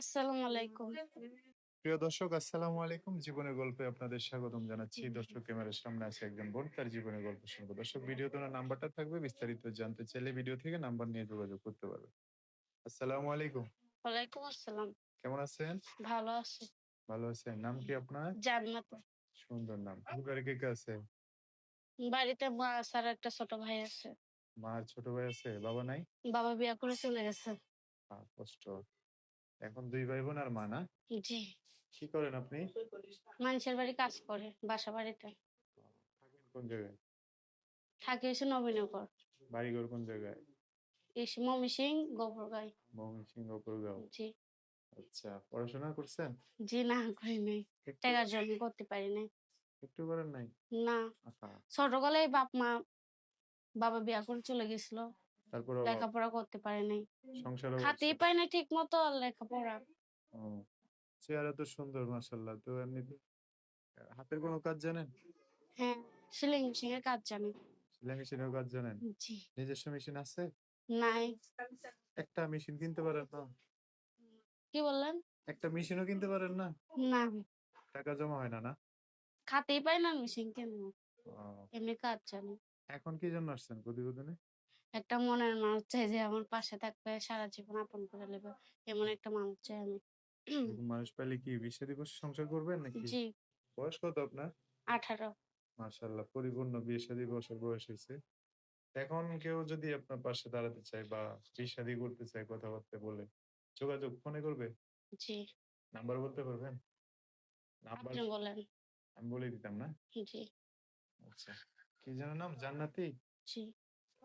আসসালামু আলাইকুম। প্রিয় দর্শক আসসালামু আলাইকুম। জীবনের গল্পে আপনাদের স্বাগতম জানাচ্ছি। দর্শক ক্যামেরার সামনে আছে একজন বোন তার জীবনের গল্প শুনব। দর্শক ভিডিওতে ওনার নাম্বারটা থাকবে বিস্তারিত জানতে চাইলে ভিডিও থেকে নাম্বার নিয়ে যোগাযোগ করতে পারবে আসসালামু আলাইকুম। ওয়ালাইকুম আসসালাম। কেমন আছেন? ভালো আছি। ভালো আছেন। নাম কি আপনার? জান্নাত। সুন্দর নাম। পরিবারে কে কে আছে? বাড়িতে মা আছে আর একটা ছোট ভাই আছে। মার ছোট ভাই আছে বাবা নাই? বাবা বিয়া করে চলে গেছে। কষ্ট। এখন দুই ভাই বোন আর মা না? জি। কি করেন আপনি? মানুষের বাড়ি কাজ করে বাসা বাড়িতে। কোন জায়গায়? থাকে হচ্ছে নবীনগর। বাড়িঘর কোন জায়গায়? এসে মমি সিং গোবরগাই ময়মনসিংহ উপরগাঁও জি। আচ্ছা পড়াশোনা করছেন? জি না করি নাই। টাকার জন্য করতে পারি নাই। একটু করেন নাই? না। ছোটবেলায় বাপ মা বাবা বিয়া করে চলে গেছিল। তারপর লেখাপড়া করতে পারি নাই। সংসার হাতেই পাই না ঠিক মতো লেখাপড়া চেহারা তো সুন্দর মাশাল্লাহ। তো এমনিতে হাতের কোনো কাজ জানেন? হ্যাঁ মেশিন এর কাজ জানি। সেলাই মেশিনের কাজ জানেন? জি। নিজস্ব মেশিন আছে? নাই। একটা মেশিন কিনতে পারেন না? কি বললেন? একটা মেশিনও কিনতে পারেন না? না। টাকা জমা হয় না না? খাতেই পাই না মেশিন কেন? এমনি কাজ জানি। এখন কি জন্য আসছেন প্রতিবেদনে? একটা মনের মানুষ চাই যে আমার পাশে থাকবে সারা জীবন আপন করে নেবে এমন একটা মানুষ চাই আমি। মানুষ পেলে কি বিশে দিবস সংসার করবেন নাকি? জি। বয়স কত আপনার? আঠারো। মাশাল্লাহ পরিপূর্ণ বিয়ে শাদী বছর বয়স হয়েছে। এখন কেউ যদি আপনার পাশে দাঁড়াতে চায় বা বিয়ে শাদী করতে চায় কথাবার্তা বলে যোগাযোগ ফোনে করবে? জি। নাম্বার বলতে পারবেন? নাম্বার আপনি বলেন। আমি বলে দিতাম না? জি। আচ্ছা কি যেন নাম? জান্নাতি? জি।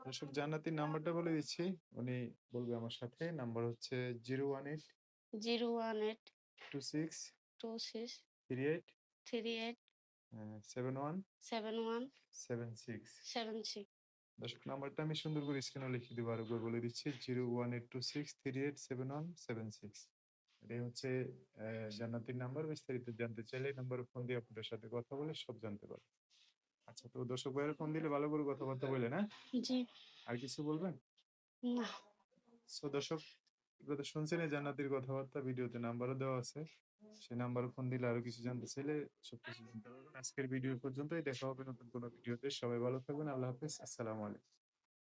দর্শক জান্নাতির নাম্বারটা বলে দিচ্ছি। উনি বলবে আমার সাথে। নাম্বার হচ্ছে zero one eight zero one eight two six two six three eight three eight seven one seven one seven six seven six দর্শক নাম্বারটা আমি সুন্দর করে স্ক্রিনে লিখে দেবো আর একবার বলে দিচ্ছি zero one eight two six three eight seven one seven six. এটাই হচ্ছে জান্নাতির নাম্বার। বিস্তারিত জানতে চাইলে নাম্বারে ফোন দিয়ে আপনাদের সাথে কথা বলে সব জানতে পারবেন। আচ্ছা তো দর্শক ভাইয়ের ফোন দিলে ভালো করে কথাবার্তা বলে না জি। আর কিছু বলবেন? না। সো দর্শক তো শুনছেন এই জান্নাতের কথাবার্তা ভিডিওতে নাম্বারও দেওয়া আছে। সেই নাম্বার ফোন দিলে আরও কিছু জানতে চাইলে সবকিছু জানতে পারবেন। আজকের ভিডিও পর্যন্তই দেখা হবে নতুন কোনো ভিডিওতে। সবাই ভালো থাকবেন আল্লাহ হাফেজ আসসালামু আলাইকুম।